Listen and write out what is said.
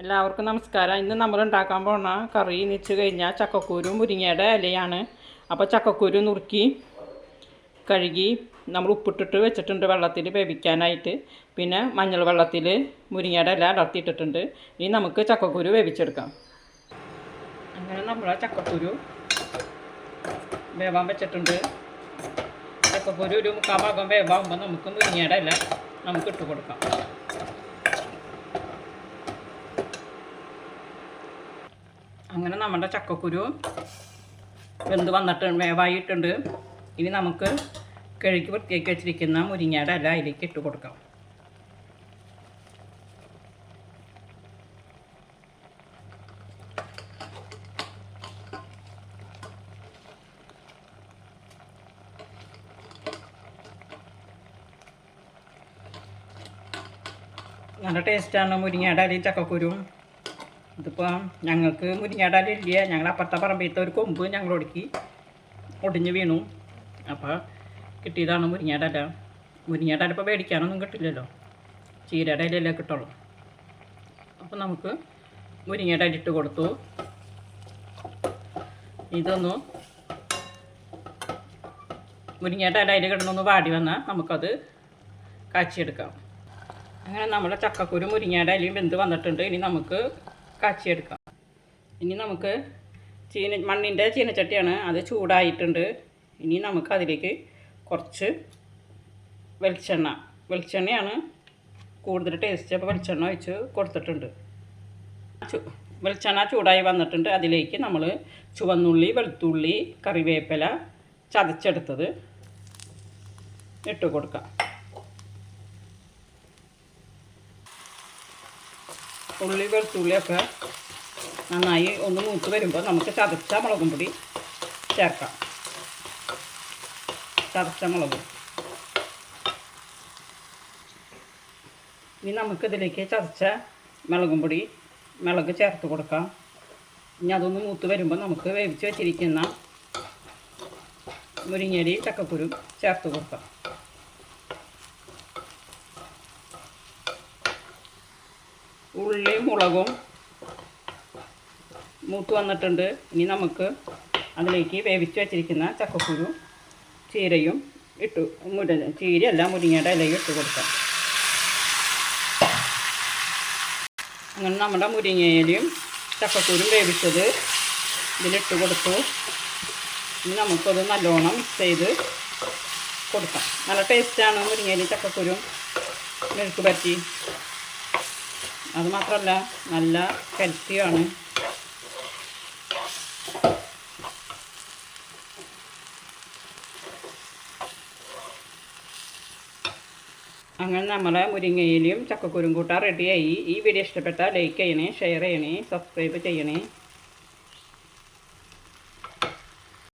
എല്ലാവർക്കും നമസ്കാരം. ഇന്ന് നമ്മൾ ഉണ്ടാക്കാൻ പോണ കറി എന്ന് വെച്ച് കഴിഞ്ഞാൽ ചക്കക്കൂരും മുരിങ്ങയുടെ ഇലയാണ്. അപ്പോൾ ചക്കക്കുരു നുറുക്കി കഴുകി നമ്മൾ ഉപ്പിട്ടിട്ട് വെച്ചിട്ടുണ്ട് വെള്ളത്തിൽ വേവിക്കാനായിട്ട്. പിന്നെ മഞ്ഞൾ വെള്ളത്തിൽ മുരിങ്ങയുടെ ഇല അടർത്തിയിട്ടിട്ടുണ്ട്. ഇനി നമുക്ക് ചക്കക്കുരു വേവിച്ചെടുക്കാം. അങ്ങനെ നമ്മൾ ചക്കക്കുരു വേവാൻ വെച്ചിട്ടുണ്ട്. ചക്കക്കുരു ഒരു മുക്കാൽ ഭാഗം വേവാകുമ്പോൾ നമുക്ക് മുരിങ്ങയുടെ ഇല നമുക്ക് ഇട്ട് കൊടുക്കാം. അങ്ങനെ നമ്മുടെ ചക്കക്കുരു വെന്ത് വന്നിട്ട് വേവായിട്ടുണ്ട്. ഇനി നമുക്ക് കിഴക്ക് വൃത്തിയാക്കി വെച്ചിരിക്കുന്ന മുരിങ്ങയുടെ ഇല അതിലേക്ക് ഇട്ട് കൊടുക്കാം. നല്ല ടേസ്റ്റാണ് മുരിങ്ങയുടെ ഇലയും ചക്കക്കുരുവും ഇതിപ്പോൾ ഞങ്ങൾക്ക് മുരിങ്ങയുടെ ഇല ഇല്ല ഞങ്ങൾ അപ്പുറത്തെ പറമ്പിലത്തെ ഒരു കൊമ്പ് ഞങ്ങൾ ഒടുക്കി. ഒടിഞ്ഞ് വീണു. അപ്പോൾ കിട്ടിയതാണ് മുരിങ്ങാടല. ഇല ഇപ്പോൾ മേടിക്കാനൊന്നും കിട്ടില്ലല്ലോ. ചീരയുടെ ഇലയല്ലേ കിട്ടുള്ളൂ. അപ്പോൾ നമുക്ക് മുരിങ്ങയുടെ ഇട്ട് കൊടുത്തു. ഇതൊന്ന് മുരിങ്ങയുടെ ഇല അതിൽ കിടന്നൊന്ന് വാടി വന്നാൽ നമുക്കത് കാച്ചിയെടുക്കാം. അങ്ങനെ നമ്മുടെ ചക്കക്കുരു മുരിങ്ങയുടെ ഇലയും വെന്ത് വന്നിട്ടുണ്ട്. ഇനി നമുക്ക് കാച്ചിയെടുക്കാം. ഇനി നമുക്ക് ചീന മണ്ണിന്റെ ചീനച്ചട്ടിയാണ് അത് ചൂടായിട്ടുണ്ട്. ഇനി നമുക്ക് അതിലേക്ക് കുറച്ച് വെളിച്ചെണ്ണ വെളിച്ചെണ്ണയാണ് കൂടുതൽ ടേസ്റ്റ് അപ്പോൾ വെളിച്ചെണ്ണ ഒഴിച്ച് കൊടുത്തിട്ടുണ്ട്. വെളിച്ചെണ്ണ ചൂടായി വന്നിട്ടുണ്ട്. അതിലേക്ക് നമ്മൾ ചുവന്നുള്ളി വെളുത്തുള്ളി കറിവേപ്പില ചതച്ചെടുത്തത് ഇട്ട് കൊടുക്കാം. ഉള്ളി വെളുത്തുള്ളിയൊക്കെ നന്നായി ഒന്ന് മൂത്ത് വരുമ്പോൾ നമുക്ക് ചതച്ച മുളകും പൊടി ചേർക്കാം. ചതച്ച മുളക്. ഇനി നമുക്കിതിലേക്ക് ചതച്ച മുളകും പൊടി മുളക് ചേർത്ത് കൊടുക്കാം. ഇനി അതൊന്ന് മൂത്ത് വരുമ്പോൾ നമുക്ക് വേവിച്ച് വെച്ചിരിക്കുന്ന മുരിങ്ങരി ചക്കക്കുരു ചേർത്ത് കൊടുക്കാം. ഉള്ളി മുളകും മൂത്ത് വന്നിട്ടുണ്ട്. ഇനി നമുക്ക് അതിലേക്ക് വേവിച്ച് വെച്ചിരിക്കുന്ന ചക്കക്കുരു ചീരയും ഇട്ടു. മുര ചീരയല്ല മുരിങ്ങയുടെ ഇലയും ഇട്ട് കൊടുക്കാം. അങ്ങനെ നമ്മുടെ മുരിങ്ങയിലയും ചക്കക്കുരും വേവിച്ചത് ഇതിലിട്ട് കൊടുത്തു. ഇനി നമുക്കത് നല്ലോണം മിക്സ് ചെയ്ത് കൊടുക്കാം. നല്ല ടേസ്റ്റാണ് മുരിങ്ങയിലും ചക്കക്കുരും. മെഴുക്ക് പറ്റി? അത് മാത്രമല്ല നല്ല ഹെൽത്തിയാണ് അങ്ങനെ നമ്മളെ മുരിങ്ങയിലും ചക്കക്കുരും കൂട്ടാൻ റെഡിയായി ഈ വീഡിയോ ഇഷ്ടപ്പെട്ടാൽ ലൈക്ക് ചെയ്യണേ ഷെയർ ചെയ്യണേ സബ്സ്ക്രൈബ് ചെയ്യണേ.